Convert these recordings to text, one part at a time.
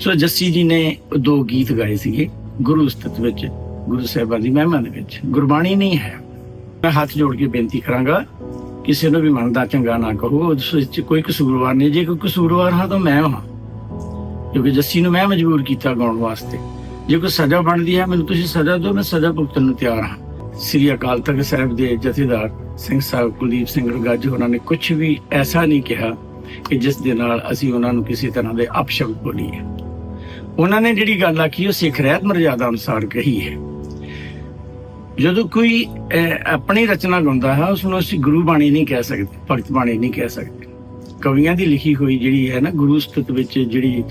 ਸੋ ਜੱਸੀ ਜੀ ਨੇ ਦੋ ਗੀਤ ਗਾਏ ਸੀਗੇ ਗੁਰੂ ਉਸਤਤ ਵਿੱਚ, ਗੁਰੂ ਸਾਹਿਬਾਨ ਦੀ ਮਹਿਮਾ ਦੇ ਵਿੱਚ। ਗੁਰਬਾਣੀ ਨਹੀਂ ਹੈ। ਮੈਂ ਹੱਥ ਜੋੜ ਕੇ ਬੇਨਤੀ ਕਰਾਂਗਾ, ਕਿਸੇ ਨੂੰ ਵੀ ਮਨ ਦਾ ਚੰਗਾ ਨਾ ਕਹੋ, ਉਸ ਵਿੱਚ ਕੋਈ ਕਸੂਰਵਾਰ ਨਹੀਂ। ਜੇ ਕੋਈ ਕਸੂਰਵਾਰ ਹਾਂ ਤਾਂ ਮੈਂ ਹਾਂ। ਕਿਉਂਕਿ ਜੱਸੀ ਨੂੰ ਮੈਂ ਮਜਬੂਰ ਕੀਤਾ ਗਾਉਣ ਵਾਸਤੇ। ਜੇ ਕੋਈ ਸਜ਼ਾ ਬਣਦੀ ਹੈ, ਮੈਨੂੰ ਤੁਸੀਂ ਸਜ਼ਾ ਦਿਓ, ਮੈਂ ਸਜ਼ਾ ਭੁਗਤਣ ਨੂੰ ਤਿਆਰ ਹਾਂ। ਸ੍ਰੀ ਅਕਾਲ ਤਖਤ ਸਾਹਿਬ ਦੇ ਜਥੇਦਾਰ ਸਿੰਘ ਸਾਹਿਬ ਕੁਲਦੀਪ ਸਿੰਘ ਰਗਾਜ, ਉਹਨਾਂ ਨੇ ਕੁਝ ਵੀ ਐਸਾ ਨਹੀਂ ਕਿਹਾ ਕਿ ਜਿਸ ਦੇ ਨਾਲ ਅਸੀਂ ਉਹਨਾਂ ਨੂੰ ਕਿਸੇ ਤਰ੍ਹਾਂ ਦੇ ਅਪਸ਼ਬਦ ਬੋਲੀਏ। ਉਹਨਾਂ ਨੇ ਜਿਹੜੀ ਗੱਲ ਆਖੀ, ਉਹ ਸਿੱਖ ਰਹਿਤ ਮਰਜ਼ਾਦਾ ਅਨੁਸਾਰ ਕਹੀ ਹੈ। ਜਦੋਂ ਕੋਈ ਆਪਣੀ ਰਚਨਾ ਗਾਉਂਦਾ ਹੈ, ਉਸ ਨੂੰ ਅਸੀਂ ਗੁਰੂ ਬਾਣੀ ਨਹੀਂ ਕਹਿ ਸਕਦੇ, ਭਗਤ ਬਾਣੀ ਨਹੀਂ ਕਹਿ ਸਕਦੇ। ਕਵੀਆਂ ਦੀ ਲਿਖੀ ਹੋਈ ਜਿਹੜੀ ਹੈ ਨਾ, ਗੁਰੂ ਸਤਿਤ ਵਿੱਚ ਜਿਹੜੀ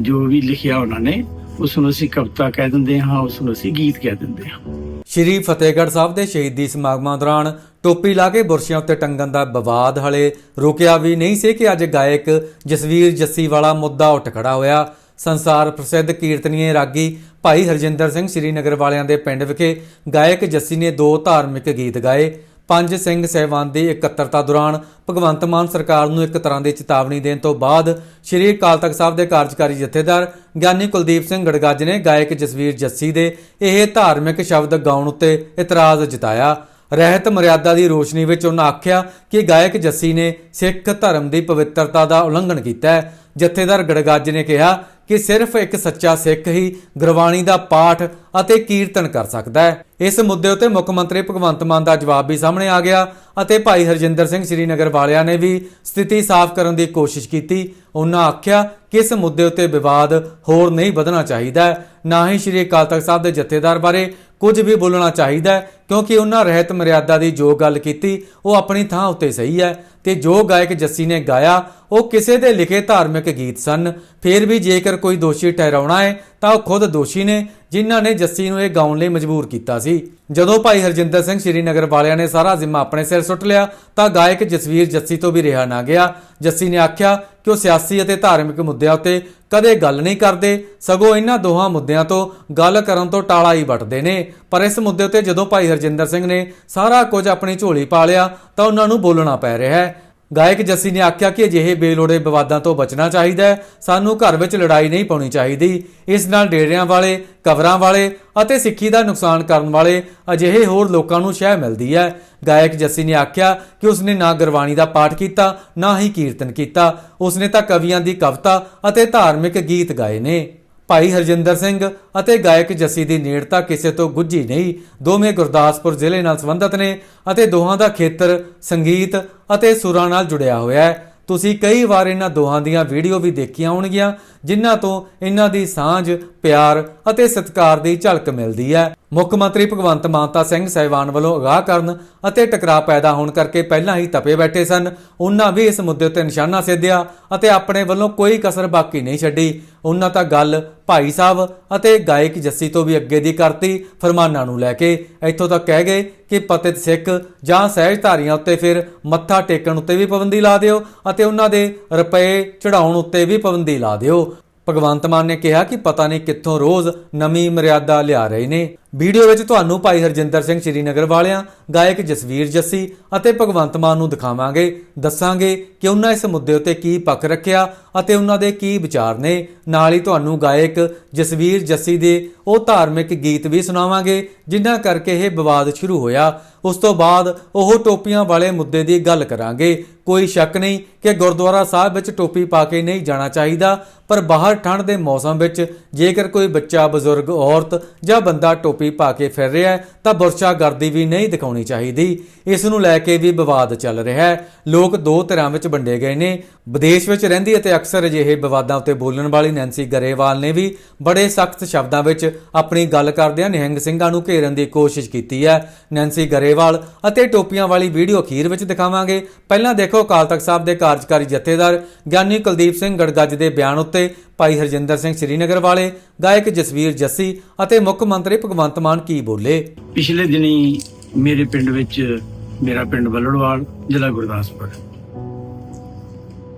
ਜੋ ਵੀ ਲਿਖਿਆ ਉਹਨਾਂ ਨੇ, ਉਸ ਨੂੰ ਅਸੀਂ ਕਵਿਤਾ ਕਹਿ ਦਿੰਦੇ ਹਾਂ, ਉਸ ਨੂੰ ਅਸੀਂ ਗੀਤ ਕਹਿ ਦਿੰਦੇ ਹਾਂ। ਸ਼੍ਰੀ ਫਤਿਹਗੜ੍ਹ ਸਾਹਿਬ ਦੇ ਸ਼ਹੀਦੀ ਸਮਾਗਮਾਂ ਦੌਰਾਨ ਟੋਪੀ ਲਾ ਕੇ ਬੁਰਸ਼ਿਆਂ ਉੱਤੇ ਟੰਗਣ ਦਾ ਵਿਵਾਦ ਹਲੇ ਰੁਕਿਆ ਵੀ ਨਹੀਂ ਸੀ ਕਿ ਅੱਜ ਗਾਇਕ ਜਸਵੀਰ ਜੱਸੀ ਵਾਲਾ ਮੁੱਦਾ ਉੱਠ ਖੜਾ ਹੋਇਆ। ਸੰਸਾਰ ਪ੍ਰਸਿੱਧ ਕੀਰਤਨੀਏ ਰਾਗੀ ਭਾਈ ਹਰਜਿੰਦਰ ਸਿੰਘ ਸ਼੍ਰੀਨਗਰ ਵਾਲਿਆਂ ਦੇ ਪਿੰਡ ਵਿਖੇ ਗਾਇਕ ਜੱਸੀ ਨੇ ਦੋ ਧਾਰਮਿਕ ਗੀਤ ਗਾਏ। ਪੰਜ ਸਿੰਘ ਸਹਿਬਾਨ ਦੀ ਇਕੱਤਰਤਾ ਦੌਰਾਨ ਭਗਵੰਤ ਮਾਨ ਸਰਕਾਰ ਨੂੰ ਇੱਕ ਤਰ੍ਹਾਂ ਦੀ ਚੇਤਾਵਨੀ ਦੇਣ ਤੋਂ ਬਾਅਦ ਸ਼੍ਰੀ ਅਕਾਲ ਤਖਤ ਸਾਹਿਬ ਦੇ ਕਾਰਜਕਾਰੀ ਜਥੇਦਾਰ ਗਿਆਨੀ ਕੁਲਦੀਪ ਸਿੰਘ ਗੜਗੱਜ ਨੇ ਗਾਇਕ ਜਸਵੀਰ ਜੱਸੀ ਦੇ ਇਹ ਧਾਰਮਿਕ ਸ਼ਬਦ ਗਾਉਣ ਉੱਤੇ ਇਤਰਾਜ਼ ਜਤਾਇਆ। ਰਹਿਤ ਮਰਿਆਦਾ ਦੀ ਰੋਸ਼ਨੀ ਵਿੱਚ ਉਹਨਾਂ ਆਖਿਆ ਕਿ ਗਾਇਕ ਜੱਸੀ ਨੇ ਸਿੱਖ ਧਰਮ ਦੀ ਪਵਿੱਤਰਤਾ ਦਾ ਉਲੰਘਣ ਕੀਤਾ ਹੈ। ਜਥੇਦਾਰ ਗੜਗੱਜ ਨੇ ਕਿਹਾ ਕਿ ਸਿਰਫ ਇੱਕ ਸੱਚਾ ਸਿੱਖ ਹੀ ਗੁਰਬਾਣੀ ਦਾ ਪਾਠ ਅਤੇ ਕੀਰਤਨ ਕਰ ਸਕਦਾ ਹੈ। ਇਸ ਮੁੱਦੇ ਉੱਤੇ ਮੁੱਖ ਮੰਤਰੀ ਭਗਵੰਤ ਮਾਨ ਦਾ ਜਵਾਬ ਵੀ ਸਾਹਮਣੇ ਆ ਗਿਆ ਅਤੇ ਭਾਈ ਹਰਜਿੰਦਰ ਸਿੰਘ ਸ਼੍ਰੀਨਗਰ ਵਾਲਿਆਂ ਨੇ ਵੀ ਸਥਿਤੀ ਸਾਫ਼ ਕਰਨ ਦੀ ਕੋਸ਼ਿਸ਼ ਕੀਤੀ। ਉਹਨਾਂ ਆਖਿਆ ਕਿ ਇਸ ਮੁੱਦੇ ਉੱਤੇ ਵਿਵਾਦ ਹੋਰ ਨਹੀਂ ਵਧਣਾ ਚਾਹੀਦਾ। ਨਾ ਹੀ ਸ਼੍ਰੀ ਅਕਾਲ ਤਖਤ ਸਾਹਿਬ ਦੇ ਜਥੇਦਾਰ ਬਾਰੇ ਕੁਝ ਵੀ ਬੋਲਣਾ ਚਾਹੀਦਾ। ਕਿਉਂਕਿ ਉਹਨਾਂ ਰਹਿਤ ਮਰਿਆਦਾ ਦੀ ਜੋ ਗੱਲ ਕੀਤੀ, ਉਹ ਆਪਣੀ ਥਾਂ ਉੱਤੇ ਸਹੀ ਹੈ ਤੇ ਜੋ ਗਾਇਕ ਜੱਸੀ ਨੇ ਗਾਇਆ, ਉਹ ਕਿਸੇ ਦੇ ਲਿਖੇ ਧਾਰਮਿਕ ਗੀਤ ਸਨ। ਫਿਰ ਵੀ ਜੇਕਰ ਕੋਈ ਦੋਸ਼ੀ ਠਹਿਰਾਉਣਾ ਹੈ ਤਾਂ ਉਹ ਖੁਦ ਦੋਸ਼ੀ ਨੇ, ਜਿਨ੍ਹਾਂ ਨੇ ਜੱਸੀ ਨੂੰ ਇਹ ਗਾਉਣ ਲਈ ਮਜਬੂਰ ਕੀਤਾ ਸੀ। ਜਦੋਂ ਭਾਈ ਹਰਜਿੰਦਰ ਸਿੰਘ ਸ਼੍ਰੀਨਗਰ ਵਾਲਿਆਂ ਨੇ ਸਾਰਾ ਜ਼ਿੰਮਾ ਆਪਣੇ ਸਿਰ ਸੁੱਟ ਲਿਆ, ਤਾਂ ਗਾਇਕ ਜਸਵੀਰ ਜੱਸੀ ਤੋਂ ਵੀ ਰਿਹਾ ਨਾ ਗਿਆ। ਜੱਸੀ ਨੇ ਆਖਿਆ ਕਿ ਉਹ ਸਿਆਸੀ ਅਤੇ ਧਾਰਮਿਕ ਮੁੱਦਿਆਂ ਉੱਤੇ ਕਦੇ ਗੱਲ ਨਹੀਂ ਕਰਦੇ, ਸਗੋਂ ਇਹਨਾਂ ਦੋਹਾਂ ਮੁੱਦਿਆਂ ਤੋਂ ਗੱਲ ਕਰਨ ਤੋਂ ਟਾਲਾ ਹੀ ਵੱਟਦੇ ਨੇ। ਪਰ ਇਸ ਮੁੱਦੇ ਉੱਤੇ ਜਦੋਂ ਭਾਈ ਹਰਜਿੰਦਰ ਸਿੰਘ ਨੇ ਸਾਰਾ ਕੁਝ ਆਪਣੀ ਝੋਲੀ ਪਾ ਲਿਆ, ਤਾਂ ਉਹਨਾਂ ਨੂੰ ਬੋਲਣਾ ਪੈ ਰਿਹਾ ਹੈ। ਗਾਇਕ ਜੱਸੀ ਨੇ ਆਖਿਆ ਕਿ ਅਜਿਹੇ ਬੇਲੋੜੇ ਵਿਵਾਦਾਂ ਤੋਂ ਬਚਣਾ ਚਾਹੀਦਾ ਹੈ। ਸਾਨੂੰ ਘਰ ਵਿੱਚ ਲੜਾਈ ਨਹੀਂ ਪਾਉਣੀ ਚਾਹੀਦੀ। ਇਸ ਨਾਲ ਡੇਰਿਆਂ ਵਾਲੇ ਕਵਰਾਂ ਵਾਲੇ ਅਤੇ ਸਿੱਖੀ ਦਾ ਨੁਕਸਾਨ ਕਰਨ ਵਾਲੇ ਅਜਿਹੇ ਹੋਰ ਲੋਕਾਂ ਨੂੰ ਸ਼ਹਿ ਮਿਲਦੀ ਹੈ। ਗਾਇਕ ਜੱਸੀ ਨੇ ਆਖਿਆ ਕਿ ਉਸਨੇ ਨਾ ਗੁਰਬਾਣੀ ਦਾ ਪਾਠ ਕੀਤਾ, ਨਾ ਹੀ ਕੀਰਤਨ ਕੀਤਾ। ਉਸਨੇ ਤਾਂ ਕਵੀਆਂ ਦੀ ਕਵਿਤਾ ਅਤੇ ਧਾਰਮਿਕ ਗੀਤ ਗਾਏ ਨੇ। ਭਾਈ ਹਰਜਿੰਦਰ ਸਿੰਘ ਅਤੇ ਗਾਇਕ ਜੱਸੀ ਦੀ ਨੇੜਤਾ ਕਿਸੇ ਤੋਂ ਗੁੱਝੀ ਨਹੀਂ। ਦੋਵੇਂ ਗੁਰਦਾਸਪੁਰ ਜ਼ਿਲ੍ਹੇ ਨਾਲ ਸੰਬੰਧਿਤ ਨੇ ਅਤੇ ਦੋਹਾਂ ਦਾ ਖੇਤਰ ਸੰਗੀਤ ਅਤੇ ਸੁਰਾਂ ਨਾਲ ਜੁੜਿਆ ਹੋਇਆ ਹੈ। ਤੁਸੀਂ ਕਈ ਵਾਰ ਇਹਨਾਂ ਦੋਹਾਂ ਦੀਆਂ ਵੀਡੀਓ ਵੀ ਦੇਖੀਆਂ ਹੋਣਗੀਆਂ ਜਿਨ੍ਹਾਂ ਤੋਂ ਇਹਨਾਂ ਦੀ ਸਾਂਝ, ਪਿਆਰ ਅਤੇ ਸਤਿਕਾਰ ਦੀ ਝਲਕ ਮਿਲਦੀ ਹੈ। ਮੁੱਖ ਮੰਤਰੀ ਭਗਵੰਤ ਮਾਨਤਾ ਸਿੰਘ ਸਹਿਬਾਨ ਵੱਲੋਂ ਅਗਾਹ ਕਰਨ ਅਤੇ ਟਕਰਾਅ ਪੈਦਾ ਹੋਣ ਕਰਕੇ ਪਹਿਲਾਂ ਹੀ ਤਪੇ ਬੈਠੇ ਸਨ। ਉਹਨਾਂ ਵੀ ਇਸ ਮੁੱਦੇ ਉੱਤੇ ਨਿਸ਼ਾਨਾ ਸਿੱਧਿਆ ਅਤੇ ਆਪਣੇ ਵੱਲੋਂ ਕੋਈ ਕਸਰ ਬਾਕੀ ਨਹੀਂ ਛੱਡੀ। ਉਹਨਾਂ ਤਾਂ ਗੱਲ ਭਾਈ ਸਾਹਿਬ ਅਤੇ ਗਾਇਕ ਜੱਸੀ ਤੋਂ ਵੀ ਅੱਗੇ ਦੀ ਕਰਤੀ, ਫਰਮਾਨਾਂ ਨੂੰ ਲੈ ਕੇ। ਇੱਥੋਂ ਤੱਕ ਕਹਿ ਗਏ ਕਿ ਪਤਿਤ ਸਿੱਖ ਜਾਂ ਸਹਿਜਧਾਰੀਆਂ ਉੱਤੇ ਫਿਰ ਮੱਥਾ ਟੇਕਣ ਉੱਤੇ ਵੀ ਪਾਬੰਦੀ ਲਾ ਦਿਓ ਅਤੇ ਉਹਨਾਂ ਦੇ ਰੁਪਏ ਚੜਾਉਣ ਉੱਤੇ ਵੀ ਪਾਬੰਦੀ ਲਾ ਦਿਓ। ਭਗਵੰਤ ਮਾਨ ਨੇ ਕਿਹਾ ਕਿ ਪਤਾ ਨਹੀਂ ਕਿੱਥੋਂ ਰੋਜ਼ ਨਵੀਂ ਮਰਿਆਦਾ ਲਿਆ ਰਹੇ ਨੇ। ਵੀਡੀਓ ਵਿੱਚ ਤੁਹਾਨੂੰ ਭਾਈ ਹਰਜਿੰਦਰ ਸਿੰਘ ਸ਼੍ਰੀਨਗਰ ਵਾਲਿਆਂ, ਗਾਇਕ ਜਸਵੀਰ ਜੱਸੀ ਅਤੇ ਭਗਵੰਤ ਮਾਨ ਨੂੰ ਦਿਖਾਵਾਂਗੇ, ਦੱਸਾਂਗੇ ਕਿ ਉਹਨਾਂ ਇਸ ਮੁੱਦੇ ਉੱਤੇ ਕੀ ਪੱਖ ਰੱਖਿਆ ਅਤੇ ਉਹਨਾਂ ਦੇ ਕੀ ਵਿਚਾਰ ਨੇ। ਨਾਲ ਹੀ ਤੁਹਾਨੂੰ ਗਾਇਕ ਜਸਵੀਰ ਜੱਸੀ ਦੇ ਉਹ ਧਾਰਮਿਕ ਗੀਤ ਵੀ ਸੁਣਾਵਾਂਗੇ, ਜਿਨ੍ਹਾਂ ਕਰਕੇ ਇਹ ਵਿਵਾਦ ਸ਼ੁਰੂ ਹੋਇਆ। ਉਸ ਤੋਂ ਬਾਅਦ ਉਹ ਟੋਪੀਆਂ ਵਾਲੇ ਮੁੱਦੇ ਦੀ ਗੱਲ ਕਰਾਂਗੇ। ਕੋਈ ਸ਼ੱਕ ਨਹੀਂ ਕਿ ਗੁਰਦੁਆਰਾ ਸਾਹਿਬ ਵਿੱਚ ਟੋਪੀ ਪਾ ਕੇ ਨਹੀਂ ਜਾਣਾ ਚਾਹੀਦਾ, ਪਰ ਬਾਹਰ ਠੰਡ ਦੇ ਮੌਸਮ ਵਿੱਚ ਜੇਕਰ ਕੋਈ ਬੱਚਾ, ਬਜ਼ੁਰਗ, ਔਰਤ ਜਾਂ ਬੰਦਾ ਟੋਪੀ ਪਾ ਕੇ ਫਿਰ ਰਿਹਾ ਹੈ, ਤਾਂ ਬੁਰਸ਼ਾ ਗਰਦੀ ਵੀ ਨਹੀਂ ਦਿਖਾਉਣੀ ਚਾਹੀਦੀ। ਇਸ ਨੂੰ ਲੈ ਕੇ ਵੀ ਵਿਵਾਦ ਚੱਲ ਰਿਹਾ ਹੈ। ਲੋਕ ਦੋ ਧਿਰਾਂ ਵਿੱਚ ਵੰਡੇ ਗਏ ਨੇ। ਵਿਦੇਸ਼ ਵਿੱਚ ਰਹਿੰਦੀ ਅਤੇ ਅਕਸਰ ਅਜਿਹੇ ਵਿਵਾਦਾਂ ਉੱਤੇ ਬੋਲਣ ਵਾਲੀ ਨੈਂਸੀ ਗਰੇਵਾਲ ਨੇ ਵੀ ਬੜੇ ਸਖਤ ਸ਼ਬਦਾਂ ਵਿੱਚ ਆਪਣੀ ਗੱਲ ਕਰਦਿਆਂ ਨਿਹੰਗ ਸਿੰਘਾਂ ਨੂੰ ਘੇਰਨ ਦੀ ਕੋਸ਼ਿਸ਼ ਕੀਤੀ ਹੈ। ਨੈਂਸੀ ਗਰੇਵਾਲ ਅਤੇ ਟੋਪੀਆਂ ਵਾਲੀ ਵੀਡੀਓ ਅਖੀਰ ਵਿੱਚ ਦਿਖਾਵਾਂਗੇ। ਪਹਿਲਾਂ ਦੇਖੋ ਅਕਾਲ ਤਖਤ ਸਾਹਿਬ ਦੇ ਕਾਰਜਕਾਰੀ ਜਥੇਦਾਰ ਗਿਆਨੀ ਕੁਲਦੀਪ ਸਿੰਘ ਗੜਗੱਜ ਦੇ ਬਿਆਨ ਉੱਤੇ। ਭਾਈ ਹਰਜਿੰਦਰ ਸਿੰਘ ਸ਼੍ਰੀਨਗਰ ਵਾਲੇ, ਗਾਇਕ ਜਸਵੀਰ ਜੱਸੀ ਅਤੇ ਮੁੱਖ ਮੰਤਰੀ ਭਗਵੰਤ ਮਾਨ ਕੀ ਬੋਲੇ? ਪਿਛਲੇ ਦਿਨੀ ਮੇਰੇ ਪਿੰਡ ਵਿੱਚ, ਮੇਰਾ ਪਿੰਡ ਬੱਲੜਵਾਲ ਜ਼ਿਲ੍ਹਾ ਗੁਰਦਾਸਪੁਰ।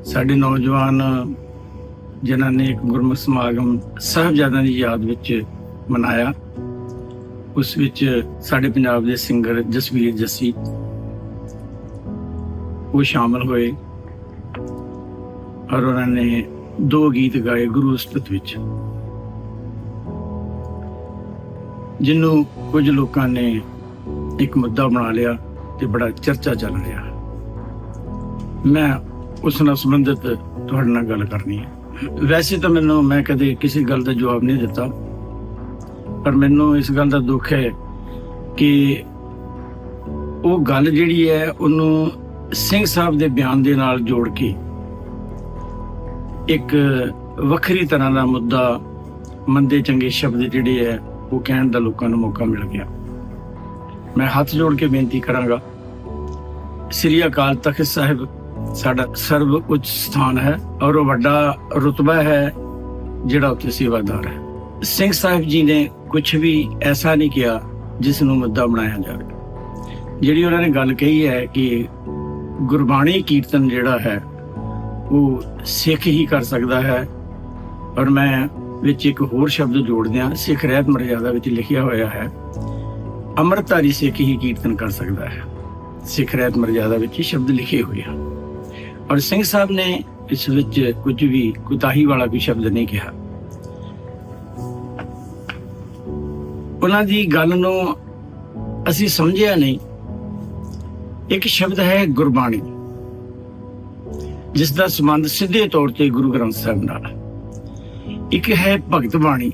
ਸਾਡੇ ਨੌਜਵਾਨ ਜਿਨ੍ਹਾਂ ਨੇ ਇੱਕ ਗੁਰਮੁਖ ਸਮਾਗਮ ਸਾਹਿਬਜ਼ਾਦਿਆਂ ਦੀ ਯਾਦ ਵਿੱਚ ਮਨਾਇਆ, ਉਸ ਵਿੱਚ ਸਾਡੇ ਪੰਜਾਬ ਦੇ ਸਿੰਗਰ ਜਸਵੀਰ ਜੱਸੀ ਉਹ ਸ਼ਾਮਲ ਹੋਏ ਔਰ ਉਹਨਾਂ ਨੇ ਦੋ ਗੀਤ ਗਾਏ ਗੁਰੂ ਉਸਤਤ ਵਿੱਚ ਜਿਹਨੂੰ ਕੁਝ ਲੋਕਾਂ ਨੇ ਇੱਕ ਮੁੱਦਾ ਬਣਾ ਲਿਆ ਤੇ ਬੜਾ ਚਰਚਾ ਚੱਲ ਰਿਹਾ। ਮੈਂ ਉਸ ਨਾਲ ਸੰਬੰਧਿਤ ਤੁਹਾਡੇ ਨਾਲ ਗੱਲ ਕਰਨੀ ਹੈ। ਵੈਸੇ ਤਾਂ ਮੈਨੂੰ, ਮੈਂ ਕਦੇ ਕਿਸੇ ਗੱਲ ਦਾ ਜਵਾਬ ਨਹੀਂ ਦਿੱਤਾ। ਪਰ ਮੈਨੂੰ ਇਸ ਗੱਲ ਦਾ ਦੁੱਖ ਹੈ ਕਿ ਉਹ ਗੱਲ ਜਿਹੜੀ ਹੈ, ਉਹਨੂੰ ਸਿੰਘ ਸਾਹਿਬ ਦੇ ਬਿਆਨ ਦੇ ਨਾਲ ਜੋੜ ਕੇ ਇੱਕ ਵੱਖਰੀ ਤਰ੍ਹਾਂ ਦਾ ਮੁੱਦਾ ਮੰਦੇ ਚੰਗੇ ਸ਼ਬਦ ਜਿਹੜੇ ਹੈ, ਉਹ ਕਹਿਣ ਦਾ ਲੋਕਾਂ ਨੂੰ ਮੌਕਾ ਮਿਲ ਗਿਆ। ਮੈਂ ਹੱਥ ਜੋੜ ਕੇ ਬੇਨਤੀ ਕਰਾਂਗਾ, ਸ੍ਰੀ ਅਕਾਲ ਤਖਤ ਸਾਹਿਬ ਸਾਡਾ ਸਰਵ ਉੱਚ ਸਥਾਨ ਹੈ ਔਰ ਉਹ ਵੱਡਾ ਰਤਬਾ ਹੈ ਜਿਹੜਾ ਉੱਥੇ ਸੇਵਾਦਾਰ ਹੈ। ਸਿੰਘ ਸਾਹਿਬ ਜੀ ਨੇ ਕੁਝ ਵੀ ਐਸਾ ਨਹੀਂ ਕਿਹਾ ਜਿਸ ਨੂੰ ਮੁੱਦਾ ਬਣਾਇਆ ਜਾਵੇ। ਜਿਹੜੀ ਉਹਨਾਂ ਨੇ ਗੱਲ ਕਹੀ ਹੈ ਕਿ ਗੁਰਬਾਣੀ ਕੀਰਤਨ ਜਿਹੜਾ ਹੈ, ਉਹ ਸਿੱਖ ਹੀ ਕਰ ਸਕਦਾ ਹੈ। ਔਰ ਮੈਂ ਵਿੱਚ ਇੱਕ ਹੋਰ ਸ਼ਬਦ ਜੋੜ ਦਿਆਂ ਸਿੱਖ ਰਹਿਤ ਮਰਜ਼ਾਦਾ ਵਿੱਚ ਲਿਖਿਆ ਹੋਇਆ ਹੈ, ਅੰਮ੍ਰਿਤਧਾਰੀ ਸਿੱਖ ਹੀ ਕੀਰਤਨ ਕਰ ਸਕਦਾ ਹੈ। ਸਿੱਖ ਰਹਿਤ ਮਰਜ਼ਾਦਾ ਵਿੱਚ ਇਹ ਸ਼ਬਦ ਲਿਖੇ ਹੋਏ ਹਨ। ਔਰ ਸਿੰਘ ਸਾਹਿਬ ਨੇ ਇਸ ਵਿੱਚ ਕੁਝ ਵੀ ਕੁਤਾਹੀ ਵਾਲਾ ਵੀ ਸ਼ਬਦ ਨਹੀਂ ਕਿਹਾ। ਉਹਨਾਂ ਦੀ ਗੱਲ ਨੂੰ ਅਸੀਂ ਸਮਝਿਆ ਨਹੀਂ। ਇੱਕ ਸ਼ਬਦ ਹੈ ਗੁਰਬਾਣੀ, ਜਿਸ ਦਾ ਸੰਬੰਧ ਸਿੱਧੇ ਤੌਰ ਤੇ ਗੁਰੂ ਗ੍ਰੰਥ ਸਾਹਿਬ ਨਾਲ ਇੱਕ ਹੈ ਭਗਤ ਬਾਣੀ,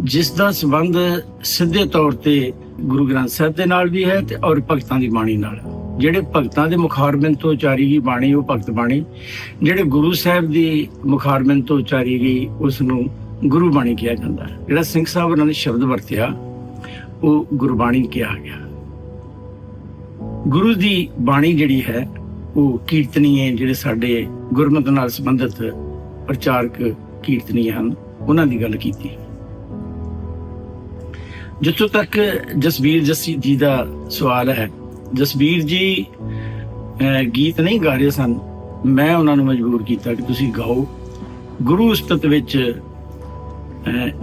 ਜਿਸ ਦਾ ਸੰਬੰਧ ਸਿੱਧੇ ਤੌਰ ਤੇ ਗੁਰੂ ਗ੍ਰੰਥ ਸਾਹਿਬ ਦੇ ਨਾਲ ਵੀ ਹੈ ਤੇ ਔਰ ਭਗਤਾਂ ਦੀ ਬਾਣੀ ਨਾਲ ਜਿਹੜੇ ਭਗਤਾਂ ਦੇ ਮੁਖਾਰਬਿੰਦ ਤੋਂ ਉਚਾਰੀ ਗਈ ਬਾਣੀ, ਉਹ ਭਗਤ ਬਾਣੀ। ਜਿਹੜੇ ਗੁਰੂ ਸਾਹਿਬ ਦੀ ਮੁਖਾਰਬਿੰਦ ਤੋਂ ਉਚਾਰੀ ਗਈ ਉਸ ਨੂੰ ਗੁਰੂ ਬਾਣੀ ਕਿਹਾ ਜਾਂਦਾ ਹੈ। ਜਿਹੜਾ ਸਿੰਘ ਸਾਹਿਬ ਉਹਨਾਂ ਨੇ ਸ਼ਬਦ ਵਰਤਿਆ, ਉਹ ਗੁਰਬਾਣੀ ਕਿਹਾ ਗਿਆ। ਗੁਰੂ ਦੀ ਬਾਣੀ ਜਿਹੜੀ ਹੈ, ਉਹ ਕੀਰਤਨੀਏ ਜਿਹੜੇ ਸਾਡੇ ਗੁਰਮਤਿ ਨਾਲ ਸੰਬੰਧਿਤ ਪ੍ਰਚਾਰਕ ਕੀਰਤਨੀਏ ਹਨ, ਉਹਨਾਂ ਦੀ ਗੱਲ ਕੀਤੀ। ਜਿੱਥੋਂ ਤੱਕ ਜਸਬੀਰ ਜੱਸੀ ਜੀ ਦਾ ਸਵਾਲ ਹੈ ਜਸਬੀਰ ਜੀ ਗੀਤ ਨਹੀਂ ਗਾ ਰਹੇ ਸਨ। ਮੈਂ ਉਹਨਾਂ ਨੂੰ ਮਜਬੂਰ ਕੀਤਾ ਕਿ ਤੁਸੀਂ ਗਾਓ। ਗੁਰੂ ਉਸਤਤ ਵਿੱਚ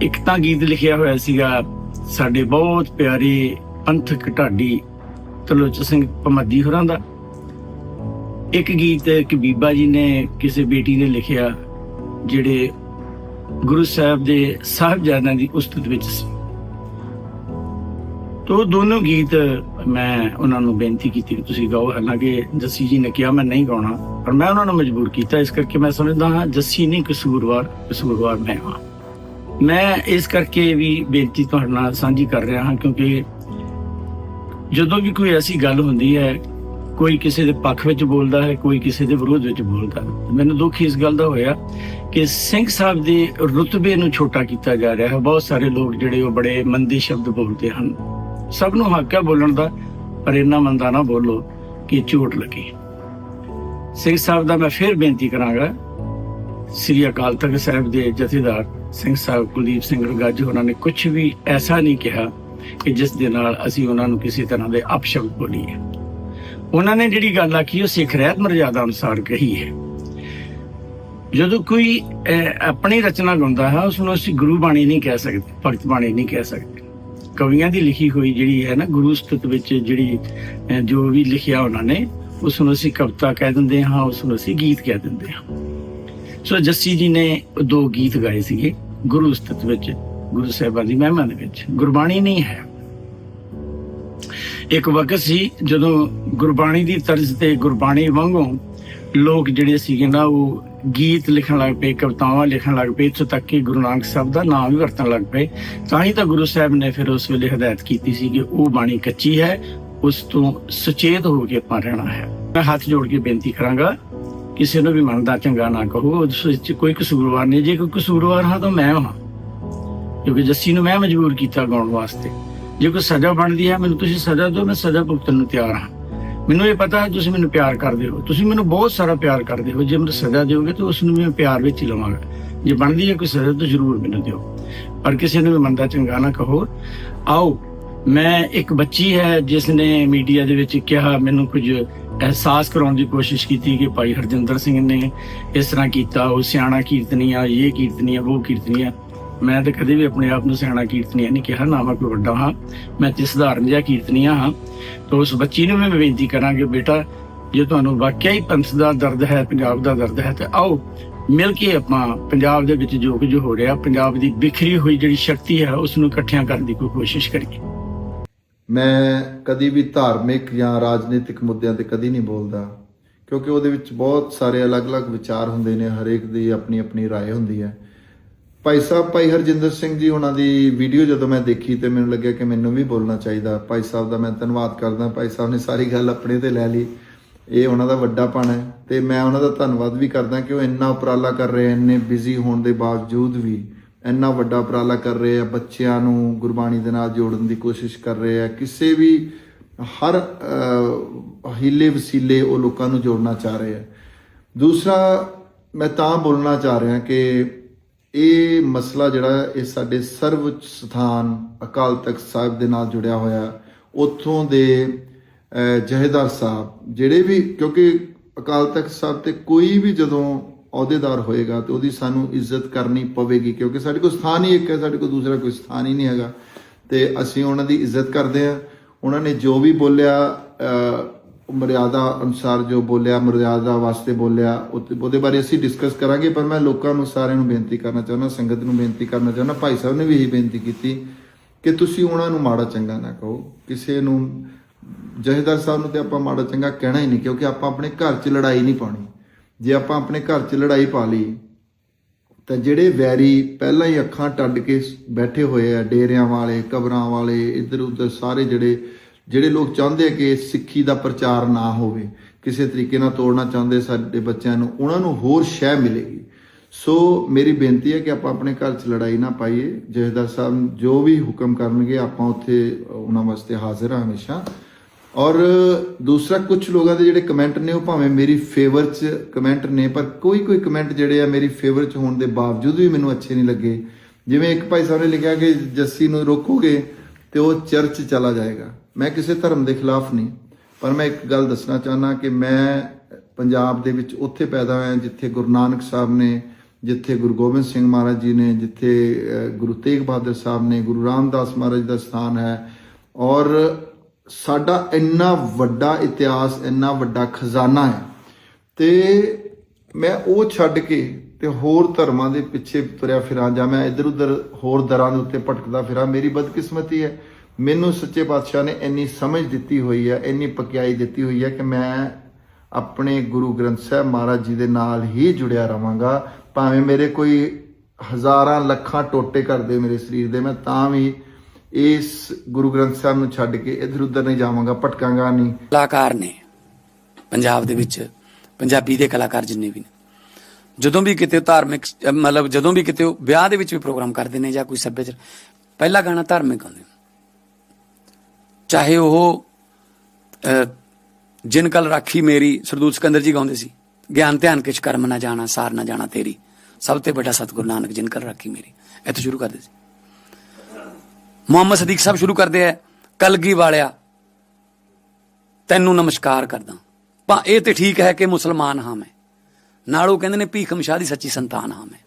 ਇੱਕ ਤਾਂ ਗੀਤ ਲਿਖਿਆ ਹੋਇਆ ਸੀਗਾ, ਸਾਡੇ ਬਹੁਤ ਪਿਆਰੇ ਪੰਥਕ ਢਾਡੀ ਤਲੋਚ ਸਿੰਘ ਪਮੱਦੀ ਹੋਰਾਂ ਦਾ। ਇੱਕ ਗੀਤ ਇੱਕ ਬੀਬਾ ਜੀ ਨੇ ਕਿਸੇ ਬੇਟੀ ਨੇ ਲਿਖਿਆ, ਜਿਹੜੇ ਗੁਰੂ ਸਾਹਿਬ ਦੇ ਸਾਹਿਬਜ਼ਾਦਿਆਂ ਦੀ ਉਸਤਤ ਵਿੱਚ ਸੀ। ਤੋ ਦੋਨੋਂ ਗੀਤ ਮੈਂ ਉਹਨਾਂ ਨੂੰ ਬੇਨਤੀ ਕੀਤੀ ਕਿ ਤੁਸੀਂ ਗਾਓ। ਹਾਲਾਂਕਿ ਜੱਸੀ ਜੀ ਨੇ ਕਿਹਾ ਮੈਂ ਨਹੀਂ ਗਾਉਣਾ, ਪਰ ਮੈਂ ਉਹਨਾਂ ਨੂੰ ਮਜਬੂਰ ਕੀਤਾ। ਇਸ ਕਰਕੇ ਮੈਂ ਸਮਝਦਾ ਹਾਂ, ਜੱਸੀ ਨਹੀਂ ਕਸੂਰਵਾਰ ਕਸੂਰਵਾਰ ਮੈਂ ਹਾਂ। ਮੈਂ ਇਸ ਕਰਕੇ ਵੀ ਬੇਨਤੀ ਤੁਹਾਡੇ ਨਾਲ ਸਾਂਝੀ ਕਰ ਰਿਹਾ ਹਾਂ, ਕਿਉਂਕਿ ਜਦੋਂ ਵੀ ਕੋਈ ਐਸੀ ਗੱਲ ਹੁੰਦੀ ਹੈ, ਕੋਈ ਕਿਸੇ ਦੇ ਪੱਖ ਵਿੱਚ ਬੋਲਦਾ ਹੈ, ਕੋਈ ਕਿਸੇ ਦੇ ਵਿਰੋਧ ਵਿੱਚ ਬੋਲਦਾ ਹੈ। ਮੈਨੂੰ ਦੁੱਖ ਇਸ ਗੱਲ ਦਾ ਹੋਇਆ ਕਿ ਸਿੰਘ ਸਾਹਿਬ ਦੇ ਰੁਤਬੇ ਨੂੰ ਛੋਟਾ ਕੀਤਾ ਜਾ ਰਿਹਾ ਹੈ। ਬਹੁਤ ਸਾਰੇ ਲੋਕ ਜਿਹੜੇ ਉਹ ਬੜੇ ਮੰਦੇ ਸ਼ਬਦ ਬੋਲਦੇ ਹਨ। ਸਭ ਨੂੰ ਹੱਕ ਹੈ ਬੋਲਣ ਦਾ ਪਰ ਇੰਨਾ ਮੰਦਾ ਨਾ ਬੋਲੋ ਕਿ ਝੋਟ ਲੱਗੇ। ਸਿੰਘ ਸਾਹਿਬ ਦਾ ਮੈਂ ਫਿਰ ਬੇਨਤੀ ਕਰਾਂਗਾ, ਸ੍ਰੀ ਅਕਾਲ ਤਖਤ ਸਾਹਿਬ ਦੇ ਜਥੇਦਾਰ ਸਿੰਘ ਸਾਹਿਬ ਕੁਲਦੀਪ ਸਿੰਘ ਰਗਾਜ, ਉਹਨਾਂ ਨੇ ਕੁਝ ਵੀ ਐਸਾ ਨਹੀਂ ਕਿਹਾ ਕਿ ਜਿਸ ਦੇ ਨਾਲ ਅਸੀਂ ਉਹਨਾਂ ਨੂੰ ਕਿਸੇ ਤਰ੍ਹਾਂ ਦੇ ਅਪਸ਼ਬਦ ਬੋਲੀਏ। ਉਹਨਾਂ ਨੇ ਜਿਹੜੀ ਗੱਲ ਆਖੀ, ਉਹ ਸਿੱਖ ਰਹਿਤ ਮਰਜ਼ਾਦਾ ਅਨੁਸਾਰ ਕਹੀ ਹੈ। ਜਦੋਂ ਕੋਈ ਆਪਣੀ ਰਚਨਾ ਗਾਉਂਦਾ ਹੈ, ਉਸ ਨੂੰ ਅਸੀਂ ਗੁਰੂ ਬਾਣੀ ਨਹੀਂ ਕਹਿ ਸਕਦੇ, ਭਗਤ ਬਾਣੀ ਨਹੀਂ ਕਹਿ ਸਕਦੇ। ਕਵੀਆਂ ਦੀ ਲਿਖੀ ਹੋਈ ਜਿਹੜੀ ਹੈ ਨਾ ਗੁਰੂ ਸਥਿਤ ਵਿੱਚ ਜਿਹੜੀ ਜੋ ਵੀ ਲਿਖਿਆ ਉਹਨਾਂ ਨੇ, ਉਸ ਨੂੰ ਅਸੀਂ ਕਵਿਤਾ ਕਹਿ ਦਿੰਦੇ ਹਾਂ, ਉਸ ਨੂੰ ਅਸੀਂ ਗੀਤ ਕਹਿ ਦਿੰਦੇ ਹਾਂ। ਸੋ ਜੱਸੀ ਜੀ ਨੇ ਦੋ ਗੀਤ ਗਾਏ ਸੀਗੇ ਗੁਰੂ ਸਥਿਤ ਵਿੱਚ, ਗੁਰੂ ਸਾਹਿਬਾਨ ਦੀ ਮਹਿਮਾ ਦੇ ਵਿੱਚ। ਗੁਰਬਾਣੀ ਨਹੀਂ ਹੈ। ਇੱਕ ਵਕਤ ਸੀ ਜਦੋਂ ਗੁਰਬਾਣੀ ਦੀ ਤਰਜ਼ ਤੇ ਗੁਰਬਾਣੀ ਵਾਂਗੂ ਲੋਕ ਜਿਹੜੇ ਸੀਗੇ ਨਾ, ਉਹ ਗੀਤ ਲਿਖਣ ਲੱਗ ਪਏ, ਕਵਿਤਾਵਾਂ ਲਿਖਣ ਲੱਗ ਪਏ, ਇੱਥੋਂ ਤੱਕ ਕਿ ਗੁਰੂ ਨਾਨਕ ਸਾਹਿਬ ਦਾ ਨਾਮ ਵੀ ਵਰਤਣ ਲੱਗ ਪਏ। ਤਾਂ ਹੀ ਤਾਂ ਗੁਰੂ ਸਾਹਿਬ ਨੇ ਫਿਰ ਉਸ ਵੇਲੇ ਹਦਾਇਤ ਕੀਤੀ ਸੀ ਕਿ ਉਹ ਬਾਣੀ ਕੱਚੀ ਹੈ, ਉਸ ਤੋਂ ਸੁਚੇਤ ਹੋ ਕੇ ਆਪਾਂ ਰਹਿਣਾ ਹੈ। ਮੈਂ ਹੱਥ ਜੋੜ ਕੇ ਬੇਨਤੀ ਕਰਾਂਗਾ, ਕਿਸੇ ਨੂੰ ਵੀ ਮੰਨਦਾ ਚੰਗਾ ਨਾ ਕਹੋ, ਉਸ ਵਿੱਚ ਕੋਈ ਕਸੂਰਵਾਰ ਨਹੀਂ। ਜੇ ਕੋਈ ਕਸੂਰਵਾਰ ਹਾਂ ਤਾਂ ਮੈਂ ਹਾਂ, ਕਿਉਂਕਿ ਜੱਸੀ ਨੂੰ ਮੈਂ ਮਜਬੂਰ ਕੀਤਾ ਗਾਉਣ ਵਾਸਤੇ। ਜੇ ਕੋਈ ਸਜ਼ਾ ਬਣਦੀ ਹੈ, ਮੈਨੂੰ ਤੁਸੀਂ ਸਜ਼ਾ ਦਿਓ, ਮੈਂ ਸਜ਼ਾ ਭੁਗਤਣ ਨੂੰ ਤਿਆਰ ਹਾਂ। ਮੈਨੂੰ ਇਹ ਪਤਾ ਹੈ, ਤੁਸੀਂ ਮੈਨੂੰ ਪਿਆਰ ਕਰਦੇ ਹੋ। ਤੁਸੀਂ ਮੈਨੂੰ ਬਹੁਤ ਸਾਰਾ ਪਿਆਰ ਕਰਦੇ ਹੋ। ਜੇ ਮੈਨੂੰ ਸਜ਼ਾ ਦਿਓਗੇ ਤਾਂ ਉਸ ਨੂੰ ਮੈਂ ਪਿਆਰ ਵਿੱਚ ਹੀ ਲਵਾਂਗਾ। ਜੇ ਬਣਦੀ ਹੈ ਕੋਈ ਸਜ਼ਾ ਤਾਂ ਜ਼ਰੂਰ ਮੈਨੂੰ ਦਿਓ। ਪਰ ਕਿਸੇ ਨੂੰ ਵੀ ਮੰਦਾ ਚੰਗਾ ਨਾ ਕਹੋ। ਆਓ, ਮੈਂ ਇੱਕ ਬੱਚੀ ਹੈ, ਜਿਸ ਨੇ ਮੀਡੀਆ ਦੇ ਵਿੱਚ ਕਿਹਾ, ਮੈਨੂੰ ਕੁਝ ਅਹਿਸਾਸ ਕਰਾਉਣ ਦੀ ਕੋਸ਼ਿਸ਼ ਕੀਤੀ ਕਿ ਭਾਈ ਹਰਜਿੰਦਰ ਸਿੰਘ ਨੇ ਇਸ ਤਰ੍ਹਾਂ ਕੀਤਾ, ਉਹ ਸਿਆਣਾ ਕੀਰਤਨੀਆ, ਇਹ ਕੀਰਤਨੀਆ, ਉਹ ਕੀਰਤਨੀਆ। ਮੈਂ ਤਾਂ ਕਦੇ ਵੀ ਆਪਣੇ ਆਪ ਨੂੰ ਸਿਆਣਾ ਕੀਰਤਨੀਆ ਨਹੀਂ ਕਿਹਾ ਨਾ ਮੈਂ ਕੋਈ ਵੱਡਾ ਹਾਂ ਮੈਂ ਤੇ ਸਧਾਰਨ ਜਿਹਾ ਕੀਰਤਨੀਆ ਹਾਂ ਤਾਂ ਉਸ ਬੱਚੀ ਨੂੰ ਵੀ ਮੈਂ ਬੇਨਤੀ ਕਰਾਂਗੇ ਬੇਟਾ ਜੇ ਤੁਹਾਨੂੰ ਵਾਕਿਆ ਹੀ ਪੰਥ ਦਾ ਦਰਦ ਹੈ ਪੰਜਾਬ ਦਾ ਦਰਦ ਹੈ ਤੇ ਆਓ ਮਿਲ ਕੇ ਆਪਾਂ ਪੰਜਾਬ ਦੇ ਵਿੱਚ ਜੋ ਕੁਝ ਹੋ ਰਿਹਾ ਪੰਜਾਬ ਦੀ ਬਿਖਰੀ ਹੋਈ ਜਿਹੜੀ ਸ਼ਕਤੀ ਹੈ ਉਸ ਨੂੰ ਇਕੱਠਿਆਂ ਕਰਨ ਦੀ ਕੋਈ ਕੋਸ਼ਿਸ਼ ਕਰੀਏ ਮੈਂ ਕਦੀ ਵੀ ਧਾਰਮਿਕ ਜਾਂ ਰਾਜਨੀਤਿਕ ਮੁੱਦਿਆਂ ਤੇ ਕਦੀ ਨਹੀਂ ਬੋਲਦਾ ਕਿਉਂਕਿ ਉਹਦੇ ਵਿੱਚ ਬਹੁਤ ਸਾਰੇ ਅਲੱਗ-ਅਲੱਗ ਵਿਚਾਰ ਹੁੰਦੇ ਨੇ ਹਰੇਕ ਦੀ ਆਪਣੀ ਆਪਣੀ رائے ਹੁੰਦੀ ਹੈ ਭਾਈ ਸਾਹਿਬ ਭਾਈ ਹਰਜਿੰਦਰ ਸਿੰਘ ਜੀ ਉਹਨਾਂ ਦੀ ਵੀਡੀਓ ਜਦੋਂ ਮੈਂ ਦੇਖੀ ਤੇ ਮੈਨੂੰ ਲੱਗਿਆ ਕਿ ਮੈਨੂੰ ਵੀ ਬੋਲਣਾ ਚਾਹੀਦਾ। ਭਾਈ ਸਾਹਿਬ ਦਾ ਮੈਂ ਧੰਨਵਾਦ ਕਰਦਾ। ਭਾਈ ਸਾਹਿਬ ਨੇ ਸਾਰੀ ਗੱਲ ਆਪਣੇ ਤੇ ਲੈ ਲਈ। ਇਹ ਉਹਨਾਂ ਦਾ ਵੱਡਾ ਪਣ ਹੈ ਤੇ ਮੈਂ ਉਹਨਾਂ ਦਾ ਧੰਨਵਾਦ ਵੀ ਕਰਦਾ ਕਿ ਉਹ ਇੰਨਾ ਉਪਰਾਲਾ ਕਰ ਰਹੇ ਇੰਨੇ ਬਿਜ਼ੀ ਹੋਣ ਦੇ ਬਾਵਜੂਦ ਵੀ ਇੰਨਾ ਵੱਡਾ ਉਪਰਾਲਾ ਕਰ ਰਹੇ ਆ ਬੱਚਿਆਂ ਨੂੰ ਗੁਰਬਾਣੀ ਦੇ ਨਾਲ ਜੋੜਨ ਦੀ ਕੋਸ਼ਿਸ਼ ਕਰ ਰਹੇ ਆ। ਕਿਸੇ ਵੀ ਹਰ ਅਹ, ਹੀਲੇ ਵਸੀਲੇ ਉਹ ਲੋਕਾਂ ਨੂੰ ਜੋੜਨਾ ਚਾਹ ਰਹੇ ਆ। ਦੂਸਰਾ ਮੈਂ ਤਾਂ ਬੋਲਣਾ ਚਾਹ ਰਿਹਾ ਕਿ ਇਹ ਮਸਲਾ ਜਿਹੜਾ ਇਹ ਸਾਡੇ ਸਰਵਉੱਚ ਸਥਾਨ ਅਕਾਲ ਤਖਤ ਸਾਹਿਬ ਦੇ ਨਾਲ ਜੁੜਿਆ ਹੋਇਆ ਉੱਥੋਂ ਦੇ ਅਹ, ਜਹੇਦਾਰ ਸਾਹਿਬ ਜਿਹੜੇ ਵੀ ਕਿਉਂਕਿ ਅਕਾਲ ਤਖਤ ਸਾਹਿਬ ਤੇ ਕੋਈ ਵੀ ਜਦੋਂ ਅਹੁਦੇਦਾਰ ਹੋਏਗਾ ਤੇ ਉਹਦੀ ਸਾਨੂੰ ਇੱਜ਼ਤ ਕਰਨੀ ਪਵੇਗੀ ਕਿਉਂਕਿ ਸਾਡੇ ਕੋਲ ਸਥਾਨ ਹੀ ਇੱਕ ਹੈ ਸਾਡੇ ਕੋਲ ਦੂਸਰਾ ਕੋਈ ਸਥਾਨ ਹੀ ਨਹੀਂ ਹੈਗਾ। ਤੇ ਅਸੀਂ ਉਹਨਾਂ ਦੀ ਇੱਜ਼ਤ ਕਰਦੇ ਹਾਂ। ਉਹਨਾਂ ਨੇ ਜੋ ਵੀ ਬੋਲਿਆ ਮਰਿਆਦਾ ਅਨੁਸਾਰ ਜੋ ਬੋਲਿਆ, ਮਰਿਆਦਾ ਵਾਸਤੇ ਬੋਲਿਆ ਉਹਦੇ ਬਾਰੇ ਅਸੀਂ ਡਿਸਕਸ ਕਰਾਂਗੇ, ਪਰ ਮੈਂ ਲੋਕਾਂ ਨੂੰ ਸਾਰਿਆਂ ਨੂੰ ਬੇਨਤੀ ਕਰਨਾ ਚਾਹੁੰਦਾ, ਸੰਗਤ ਨੂੰ ਬੇਨਤੀ ਕਰਨਾ ਚਾਹੁੰਦਾ, ਭਾਈ ਸਾਹਿਬ ਨੇ ਵੀ ਇਹੀ ਬੇਨਤੀ ਕੀਤੀ ਕਿ ਤੁਸੀਂ ਉਹਨਾਂ ਨੂੰ ਮਾੜਾ ਚੰਗਾ ਨਾ ਕਹੋ। ਕਿਸੇ ਨੂੰ ਜਹੇਦਾਰ ਸਾਹਿਬ ਨੂੰ ਤੇ ਆਪਾਂ ਮਾੜਾ ਚੰਗਾ ਕਹਿਣਾ ਹੀ ਨਹੀਂ, ਕਿਉਂਕਿ ਆਪਾਂ ਆਪਣੇ ਘਰ 'ਚ ਲੜਾਈ ਨਹੀਂ ਪਾਉਣੀ। ਜੇ ਆਪਾਂ ਆਪਣੇ ਘਰ 'ਚ ਲੜਾਈ ਪਾ ਲਈ, ਤਾਂ ਜਿਹੜੇ ਵੈਰੀ ਪਹਿਲਾਂ ਹੀ ਅੱਖਾਂ ਟੱਡ ਕੇ ਬੈਠੇ ਹੋਏ ਆ, ਡੇਰਿਆਂ ਵਾਲੇ, ਕਬਰਾਂ ਵਾਲੇ ਇੱਧਰ ਉੱਧਰ ਸਾਰੇ ਜਿਹੜੇ ਜਿਹੜੇ ਲੋਕ ਚਾਹੁੰਦੇ ਕਿ ਸਿੱਖੀ ਦਾ ਪ੍ਰਚਾਰ ਨਾ ਹੋਵੇ, ਕਿਸੇ ਤਰੀਕੇ ਨਾਲ ਤੋੜਨਾ ਚਾਹੁੰਦੇ ਸਾਡੇ ਬੱਚਿਆਂ ਨੂੰ, ਉਹਨਾਂ ਨੂੰ ਹੋਰ ਸ਼ਹਿ ਮਿਲੇਗੀ। ਸੋ ਮੇਰੀ ਬੇਨਤੀ ਹੈ ਕਿ ਆਪਾਂ ਆਪਣੇ ਘਰ 'ਚ ਲੜਾਈ ਨਾ ਪਾਈਏ। ਜਥੇਦਾਰ ਸਾਹਿਬ ਜੋ ਵੀ ਹੁਕਮ ਕਰਨਗੇ, ਆਪਾਂ ਉੱਥੇ ਉਹਨਾਂ ਵਾਸਤੇ ਹਾਜ਼ਰ ਹਾਂ ਹਮੇਸ਼ਾ। ਔਰ ਦੂਸਰਾ ਕੁਝ ਲੋਕਾਂ ਦੇ ਜਿਹੜੇ ਕਮੈਂਟ ਨੇ, ਉਹ ਭਾਵੇਂ ਮੇਰੀ ਫੇਵਰ 'ਚ ਕਮੈਂਟ ਨੇ, ਪਰ ਕੋਈ ਕੋਈ ਕਮੈਂਟ ਜਿਹੜੇ ਆ ਮੇਰੀ ਫੇਵਰ 'ਚ ਹੋਣ ਦੇ ਬਾਵਜੂਦ ਵੀ ਮੈਨੂੰ ਅੱਛੇ ਨਹੀਂ ਲੱਗੇ। ਜਿਵੇਂ ਇੱਕ ਭਾਈ ਸਾਹਿਬ ਨੇ ਲਿਖਿਆ ਕਿ ਜੱਸੀ ਨੂੰ ਰੋਕੋਗੇ ਤੇ ਉਹ ਚਰਚ ਚਲਾ ਜਾਏਗਾ। ਮੈਂ ਕਿਸੇ ਧਰਮ ਦੇ ਖਿਲਾਫ ਨਹੀਂ, ਪਰ ਮੈਂ ਇੱਕ ਗੱਲ ਦੱਸਣਾ ਚਾਹੁੰਦਾ ਕਿ ਮੈਂ ਪੰਜਾਬ ਦੇ ਵਿੱਚ ਉੱਥੇ ਪੈਦਾ ਹੋਇਆ, ਜਿੱਥੇ ਗੁਰੂ ਨਾਨਕ ਸਾਹਿਬ ਨੇ, ਜਿੱਥੇ ਗੁਰੂ ਗੋਬਿੰਦ ਸਿੰਘ ਮਹਾਰਾਜ ਜੀ ਨੇ, ਜਿੱਥੇ ਗੁਰੂ ਤੇਗ ਬਹਾਦਰ ਸਾਹਿਬ ਨੇ, ਗੁਰੂ ਰਾਮਦਾਸ ਮਹਾਰਾਜ ਦਾ ਸਥਾਨ ਹੈ ਔਰ ਸਾਡਾ ਇੰਨਾ ਵੱਡਾ ਇਤਿਹਾਸ, ਇੰਨਾ ਵੱਡਾ ਖਜ਼ਾਨਾ ਹੈ ਤੇ ਮੈਂ ਉਹ ਛੱਡ ਕੇ ਤੇ ਹੋਰ ਧਰਮਾਂ ਦੇ ਪਿੱਛੇ ਤੁਰਿਆ ਫਿਰਾਂ ਜਾਂ ਮੈਂ ਇੱਧਰ ਉੱਧਰ ਹੋਰ ਦਰਾਂ ਦੇ ਉੱਤੇ ਭਟਕਦਾ ਫਿਰਾਂ, ਮੇਰੀ ਬਦਕਿਸਮਤੀ ਹੈ। ਮੈਨੂੰ ਸੱਚੇ ਪਾਤਸ਼ਾਹ ਨੇ ਇੰਨੀ ਸਮਝ ਦਿੱਤੀ ਹੋਈ ਹੈ, ਇੰਨੀ ਪਕਿਆਈ ਦਿੱਤੀ ਹੋਈ ਹੈ ਕਿ ਮੈਂ ਆਪਣੇ ਗੁਰੂ ਗ੍ਰੰਥ ਸਾਹਿਬ ਮਹਾਰਾਜ ਜੀ ਦੇ ਨਾਲ ਹੀ ਜੁੜਿਆ ਰਵਾਂਗਾ। ਭਾਵੇਂ ਮੇਰੇ ਕੋਈ ਹਜ਼ਾਰਾਂ ਲੱਖਾਂ ਟੋਟੇ ਕਰਦੇ ਮੇਰੇ ਸਰੀਰ ਦੇ, ਮੈਂ ਤਾਂ ਵੀ ਇਸ ਗੁਰੂ ਗ੍ਰੰਥ ਸਾਹਿਬ ਨੂੰ ਛੱਡ ਕੇ ਇੱਧਰ ਉੱਧਰ ਨਹੀਂ ਜਾਵਾਂਗਾ, ਭਟਕਾਂਗਾ ਨਹੀਂ। ਕਲਾਕਾਰ ਨੇ ਪੰਜਾਬ ਦੇ ਵਿੱਚ ਪੰਜਾਬੀ ਦੇ ਕਲਾਕਾਰ ਜਿੰਨੇ ਵੀ ਨੇ, ਜਦੋਂ ਵੀ ਕਿਤੇ ਧਾਰਮਿਕ, ਮਤਲਬ ਜਦੋਂ ਵੀ ਕਿਤੇ ਉਹ ਵਿਆਹ ਦੇ ਵਿੱਚ ਵੀ ਪ੍ਰੋਗਰਾਮ ਕਰਦੇ ਨੇ ਜਾਂ ਕੋਈ ਸੱਭਿਆਚਾਰ, ਪਹਿਲਾ ਗਾਣਾ ਧਾਰਮਿਕ ਆਉਂਦੇ ਚਾਹੇ ਉਹ ਅਹ, ਜਿਨ ਕਲ ਰਾਖੀ ਮੇਰੀ ਸਰਦੂਲ ਸਿਕੰਦਰ ਜੀ ਗਾਉਂਦੇ ਸੀ ਗਿਆਨ ਧਿਆਨ ਕਿਛ ਕਰਮ ਨਾ ਜਾਣਾ ਸਾਰ ਨਾ ਜਾਣਾ ਤੇਰੀ ਸਭ ਤੇ ਵੱਡਾ ਸਤਿਗੁਰੂ ਨਾਨਕ ਜਿਨ ਕਲ ਰਾਖੀ ਮੇਰੀ। ਇੱਥੋਂ ਸ਼ੁਰੂ ਕਰਦੇ ਸੀ। ਮੁਹੰਮਦ ਸਦੀਕ ਸਾਹਿਬ ਸ਼ੁਰੂ ਕਰਦੇ ਆ ਕਲਗੀ ਵਾਲਿਆ ਤੈਨੂੰ ਨਮਸਕਾਰ ਕਰਦਾ। ਪਾ ਇਹ ਤੇ ਠੀਕ ਹੈ ਕਿ ਮੁਸਲਮਾਨ ਹਾਂ ਮੈਂ। ਨਾਲ ਉਹ ਕਹਿੰਦੇ ਨੇ ਭੀਖਮ ਸ਼ਾਹ ਦੀ ਸੱਚੀ ਸੰਤਾਨ ਹਾਂ ਮੈਂ।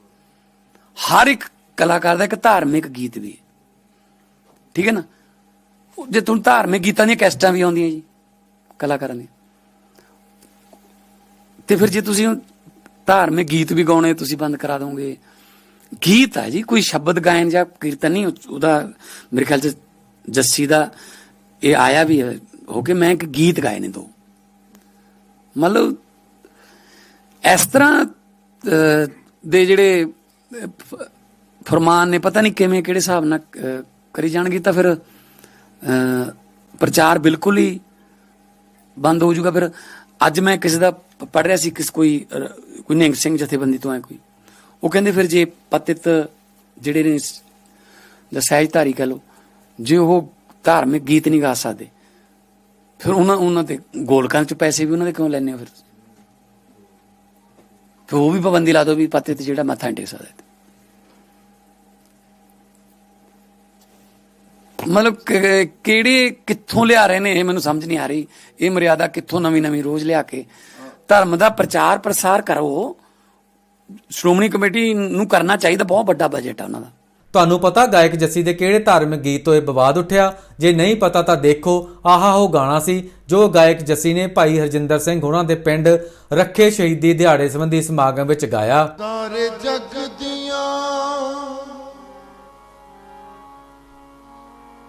ਹਰ ਇੱਕ ਕਲਾਕਾਰ ਦਾ ਇੱਕ ਧਾਰਮਿਕ ਗੀਤ ਵੀ ਠੀਕ ਹੈ ਨਾ? ਜੇ ਤੁਹਾਨੂੰ ਧਾਰਮਿਕ ਗੀਤਾਂ ਦੀਆਂ ਕੈਸਟਾਂ ਵੀ ਆਉਂਦੀਆਂ ਜੀ ਕਲਾਕਾਰਾਂ ਦੀਆਂ। ਤੇ ਫਿਰ ਜੇ ਤੁਸੀਂ ਧਾਰਮਿਕ ਗੀਤ ਵੀ ਗਾਉਣੇ ਤੁਸੀਂ ਬੰਦ ਕਰਾ ਦੋਗੇ। ਗੀਤ ਹੈ ਜੀ ਕੋਈ ਸ਼ਬਦ ਗਾਇਨ ਜਾਂ ਕੀਰਤਨ ਨਹੀਂ ਉਹਦਾ ਮੇਰੇ ਖਿਆਲ ਚ ਜੱਸੀ ਦਾ ਇਹ ਆਇਆ ਵੀ ਹੈ ਹੋ ਕੇ ਮੈਂ ਇੱਕ ਗੀਤ ਗਾਏ ਨੇ ਦੋ। ਮਤਲਬ ਇਸ ਤਰ੍ਹਾਂ ਦੇ ਜਿਹੜੇ ਅਹ, ਫਰਮਾਨ ਨੇ ਪਤਾ ਨਹੀਂ ਕਿਵੇਂ ਕਿਹੜੇ ਹਿਸਾਬ ਨਾਲ ਕਰੀ ਜਾਣਗੇ ਤਾਂ ਫਿਰ ਪ੍ਰਚਾਰ ਬਿਲਕੁਲ ਹੀ ਬੰਦ ਹੋ ਜਾਊਗਾ। ਫਿਰ ਅੱਜ ਮੈਂ ਕਿਸੇ ਦਾ ਪੜ ਰਿਹਾ ਸੀ, ਕਿਸ ਕੋਈ ਕੋਈ ਨਿਹੰਗ ਸਿੰਘ ਜਥੇਬੰਦੀ ਤੋਂ ਹੈ ਕੋਈ। ਉਹ ਕਹਿੰਦੇ ਫਿਰ ਜੇ ਪਤਿਤ ਜਿਹੜੇ ਨੇ ਜਾਂ ਸਹਿਜਧਾਰੀ ਕਹ ਲੋ ਜੇ ਉਹ ਧਾਰਮਿਕ ਗੀਤ ਨਹੀਂ ਗਾ ਸਕਦੇ, ਫਿਰ ਉਹਨਾਂ ਉਹਨਾਂ ਤੇ ਗੋਲਕਾਂ ਚ ਪੈਸੇ ਵੀ ਉਹਨਾਂ ਦੇ ਕਿਉਂ ਲੈਣੇ ਹੋ ਫਿਰ? ਫਿਰ ਉਹ ਵੀ ਪਾਬੰਦੀ ਲਾ ਦਿਓ ਵੀ ਪਤਿਤ ਜਿਹੜਾ ਮੱਥਾ ਟੇਕ ਸਕਦਾ ਮਤਲਬ ਕਿ- ਕਿਹੜੇ ਕਿੱਥੋਂ ਲਿਆ ਰਹੇ ਨੇ ਇਹ ਮੈਨੂੰ ਸਮਝ ਨਹੀਂ ਆ ਰਹੀ। ਇਹ ਮਰਿਆਦਾ ਕਿੱਥੋਂ ਨਵੀਂ ਨਵੀਂ ਰੋਜ਼ ਲਿਆ ਕੇ ਧਰਮ ਦਾ ਪ੍ਰਚਾਰ ਪ੍ਰਸਾਰ ਕਰੋ। ਸ਼੍ਰੋਮਣੀ ਕਮੇਟੀ ਨੂੰ ਕਰਨਾ ਚਾਹੀਦਾ ਬਹੁਤ ਵੱਡਾ ਬਜਟ ਆ ਉਹਨਾਂ ਦਾ। ਤੁਹਾਨੂੰ ਪਤਾ ਗਾਇਕ ਜੱਸੀ ਦੇ ਕਿਹੜੇ ਧਾਰਮਿਕ ਗੀਤ ਤੋਂ ਇਹ ਵਿਵਾਦ ਉੱਠਿਆ? ਜੇ ਨਹੀਂ ਪਤਾ ਤਾਂ ਦੇਖੋ ਆਹਾ ਉਹ ਗਾਣਾ ਸੀ ਜੋ ਗਾਇਕ ਜੱਸੀ ਨੇ ਭਾਈ ਹਰਜਿੰਦਰ ਸਿੰਘ ਹੋਰਾਂ ਦੇ ਪਿੰਡ ਰੱਖੇ ਸ਼ਹੀਦੀ ਦਿਹਾੜੇ ਸੰਬੰਧੀ ਸਮਾਗਮ ਵਿੱਚ ਗਾਇਆ। ਸਾਰੇ ਜਗ ਦੀਆਂ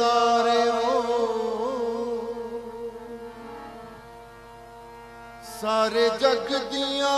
ਦੁਲਾਰਿਓ ਸਾਰੇ ਜਗ ਦੀਆਂ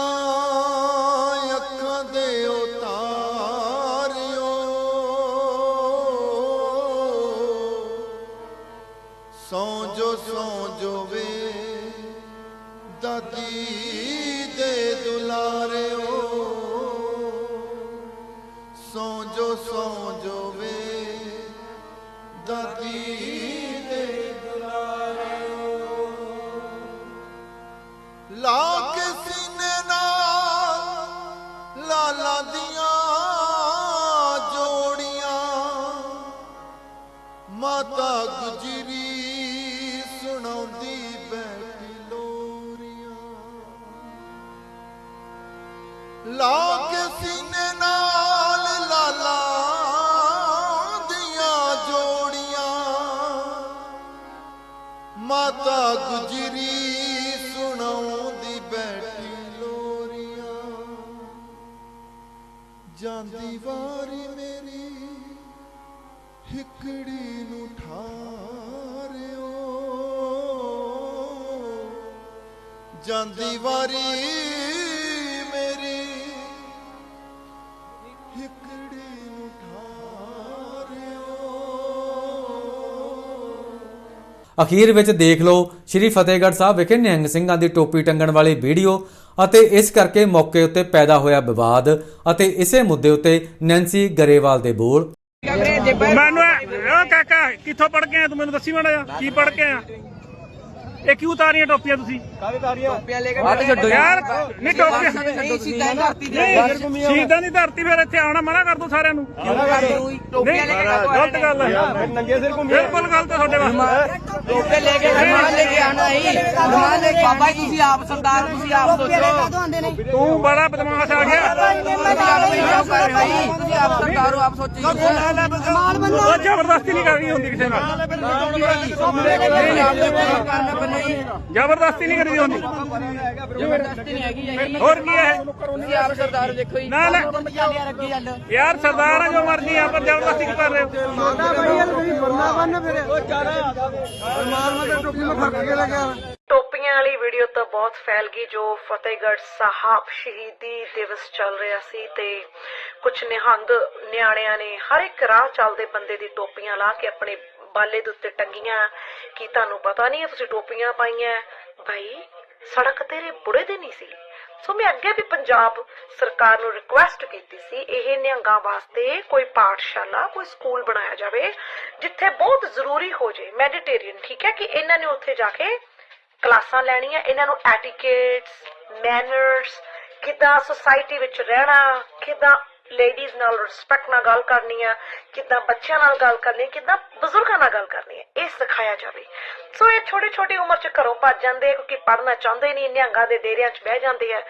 ਜਾਂਦੀ ਵਾਰੀ ਮੇਰੀ। ਹਿਕੜੀ ਨੂੰ ਠਾਰਿਓ ਅਖੀਰ ਵਿੱਚ ਦੇਖ ਲਓ ਸ਼੍ਰੀ ਫਤਿਹਗੜ੍ਹ ਸਾਹਿਬ ਵਿਖੇ ਨਿਹੰਗ ਸਿੰਘਾਂ ਦੀ ਟੋਪੀ ਟੰਗਣ ਵਾਲੀ ਵੀਡੀਓ ਅਤੇ ਇਸ ਕਰਕੇ ਮੌਕੇ ਉੱਤੇ ਪੈਦਾ ਹੋਇਆ ਵਿਵਾਦ ਅਤੇ ਇਸੇ ਮੁੱਦੇ ਉੱਤੇ ਨੈਂਸੀ ਗਰੇਵਾਲ ਦੇ ਬੋਲ। ਮੈਨੂੰ ਉਹ ਕਾਕਾ ਕਿੱਥੋਂ ਪੜ ਕੇ ਆਇਆ ਤੂੰ? ਮੈਨੂੰ ਦੱਸੀ ਮਾੜਾ ਕੀ ਪੜ ਕੇ ਆਇਆ? ਇਹ ਕਿਉਂ ਉਤਾਰੀਆਂ ਟੋਪੀਆਂ ਤੁਸੀਂ? ਹੱਥ ਛੱਡੋ ਯਾਰ ਨਹੀਂ ਟੋਪੀਆਂ ਨਹੀਂ ਸਿੱਧਾ ਧਰਤੀ ਤੇ ਨਹੀਂ ਸ਼ਹੀਦਾਂ ਦੀ ਧਰਤੀ ਫਿਰ ਇੱਥੇ ਆਉਣਾ ਮਨਾ ਕਰ ਦੋ ਸਾਰਿਆਂ ਨੂੰ। ਟੋਪੀਆਂ ਲੈ ਕੇ ਗਲਤ ਗੱਲ ਹੈ। ਨੰਗੇ ਸਿਰ ਘੁੰਮੇ ਬਿਲਕੁਲ ਗਲਤ ਹੈ ਤੁਹਾਡੇ ਵਾਸਤੇ। ਟੋਪੇ ਲੈ ਕੇ ਰਮਾਨ ਲੈ ਕੇ ਆਣਾ ਹੀ। ਰਮਾਨ ਲੈ ਕੇ ਬਾਬਾ ਜੀ ਤੁਸੀਂ ਆਪ ਸਰਦਾਰ ਤੁਸੀਂ ਆਪ ਸੋਚੋ। ਤੂੰ ਬੜਾ ਬਦਮਾਸ਼ ਆ ਗਿਆ। ਤੁਸੀਂ ਆਪ ਨਹੀਂ ਕਿਉਂ ਕਰ ਰਹੇ ਹੋ ਜੀ? ਤੁਸੀਂ ਆਪ ਸਰਦਾਰ ਹੋ ਆਪ ਸੋਚੋ। ਉਹ ਜ਼ਬਰਦਸਤੀ ਨਹੀਂ ਕਰਨੀ ਹੁੰਦੀ ਕਿਸੇ ਨਾਲ। ਜ਼ਬਰਦਸਤੀ ਨਹੀਂ ਕਰਨੀ ਹੁੰਦੀ ਜ਼ਬਰਦਸਤੀ ਨਹੀਂ ਹੈਗੀ ਹੋਰ ਕੀ ਹੈ ਤੁਸੀਂ ਆਪ ਸਰਦਾਰ ਦੇਖੋ ਜੀ ਨਾ ਨਾ ਚੱਲ ਯਾਰ ਚੱਲ ਸਰਦਾਰ ਆ ਜੋ ਮਰਜ਼ੀ ਆ ਪਰ ਜ਼ਬਰਦਸਤੀ ਕਰ ਰਹੇ ਹੋ ਟੋਪੀਆਂ ਵਾਲੀ ਵੀਡੀਓ ਤਾਂ ਬਹੁਤ ਫੈਲ ਗਈ ਜੋ ਫਤਿਹਗੜ੍ਹ ਸਾਹਿਬ ਸ਼ਹੀਦੀ ਦਿਵਸ ਚੱਲ ਰਿਹਾ ਸੀ ਤੇ ਕੁਝ ਨਿਹੰਗ ਨਿਆਣਿਆਂ ਨੇ ਹਰ ਇੱਕ ਰਾਹ ਚੱਲਦੇ ਬੰਦੇ ਦੀ ਟੋਪੀਆਂ ਲਾ ਕੇ ਆਪਣੇ ਬਾਲੇ ਦੇ ਉੱਤੇ ਟੰਗੀਆਂ ਕੀ ਤੁਹਾਨੂੰ ਪਤਾ ਨਹੀਂ ਤੁਸੀਂ ਟੋਪੀਆਂ ਪਾਈਆਂ। ਭਾਈ, ਸੜਕ ਤੇਰੇ ਬੁੜੇ ਦੀ ਨਹੀਂ ਸੀ। ਸੋ ਮੈਂ ਅੱਗੇ ਵੀ ਪੰਜਾਬ ਸਰਕਾਰ ਨੂੰ ਰਿਕੁਐਸਟ ਕੀਤੀ ਸੀ, ਇਹ ਨਿਹੰਗਾਂ ਵਾਸਤੇ ਕੋਈ ਪਾਠਸ਼ਾਲਾ, ਕੋਈ ਸਕੂਲ ਬਣਾਇਆ ਜਾਵੇ, ਜਿੱਥੇ ਬਹੁਤ ਜ਼ਰੂਰੀ ਹੋ ਜੇ। ਮੈਡੀਟੇਰੀਅਨ ਠੀਕ ਹੈ ਕਿ ਇਹਨਾਂ ਨੇ ਉੱਥੇ ਜਾ ਕੇ ਕਲਾਸਾਂ ਲੈਣੀਆਂ, ਇਹਨਾਂ ਨੂੰ ਐਟੀਕੇਟਸ ਮੈਨਰਸ ਕਿੱਦਾਂ ਸੋਸਾਇਟੀ ਵਿੱਚ ਰਹਿਣਾ, ਕਿਦਾਂ ਲੇਡੀਜ਼ ਨਾਲ ਰਿਸਪੈਕਟ ਨਾਲ ਗੱਲ ਕਰਨੀ ਆ, ਕਿਦਾਂ ਬੱਚਿਆਂ ਨਾਲ ਗੱਲ ਕਰਨੀ ਹੈ ਬਜ਼ੁਰਗਾਂ ਨਾਲ ਗੱਲ ਕਰਨੀ ਹੈ ਇਹ ਸਿਖਾਇਆ ਜਾਵੇ। ਸੋ ਇਹ ਛੋਟੀ ਛੋਟੀ ਉਮਰ 'ਚ ਘਰੋਂ ਭੱਜ ਜਾਂਦੇ ਕਿਉਂਕਿ ਪੜ੍ਹਨਾ ਚਾਹੁੰਦੇ ਨਹੀਂ ਨਿਹੰਗਾਂ ਦੇ ਡੇਰਿਆਂ 'ਚ ਬਹਿ ਜਾਂਦੇ ਆ।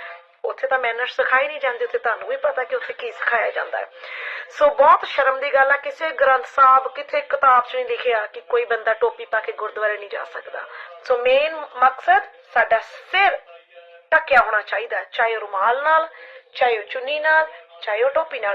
ਉੱਥੇ ਤਾਂ ਮੈਨਰਸ ਸਿਖਾਈ ਨਹੀਂ ਜਾਂਦੇ, ਉੱਥੇ ਤੁਹਾਨੂੰ ਵੀ ਪਤਾ ਕਿ ਉੱਥੇ ਕੀ ਸਿਖਾਇਆ ਜਾਂਦਾ ਹੈ। ਸੋ ਬਹੁਤ ਸ਼ਰਮ ਦੀ ਗੱਲ ਆ, ਕਿਸੇ ਗ੍ਰੰਥ ਸਾਹਿਬ ਕਿਥੇ ਕਿਤਾਬ 'ਚ ਨਹੀਂ ਲਿਖਿਆ ਕਿ ਕੋਈ ਬੰਦਾ ਟੋਪੀ ਪਾ ਕੇ ਗੁਰਦੁਆਰੇ ਨਹੀਂ ਜਾ ਸਕਦਾ। ਸੋ ਮੇਨ ਮਕਸਦ ਸਾਡਾ ਸਿਰ ਢੱਕਿਆ ਹੋਣਾ ਚਾਹੀਦਾ, ਚਾਹੇ ਉਹ ਰੁਮਾਲ ਨਾਲ, ਚਾਹੇ ਉਹ ਚੁੰਨੀ ਨਾਲ ਚਾਹੇ ਉਹ ਟੋਪੀ ਨਾਲ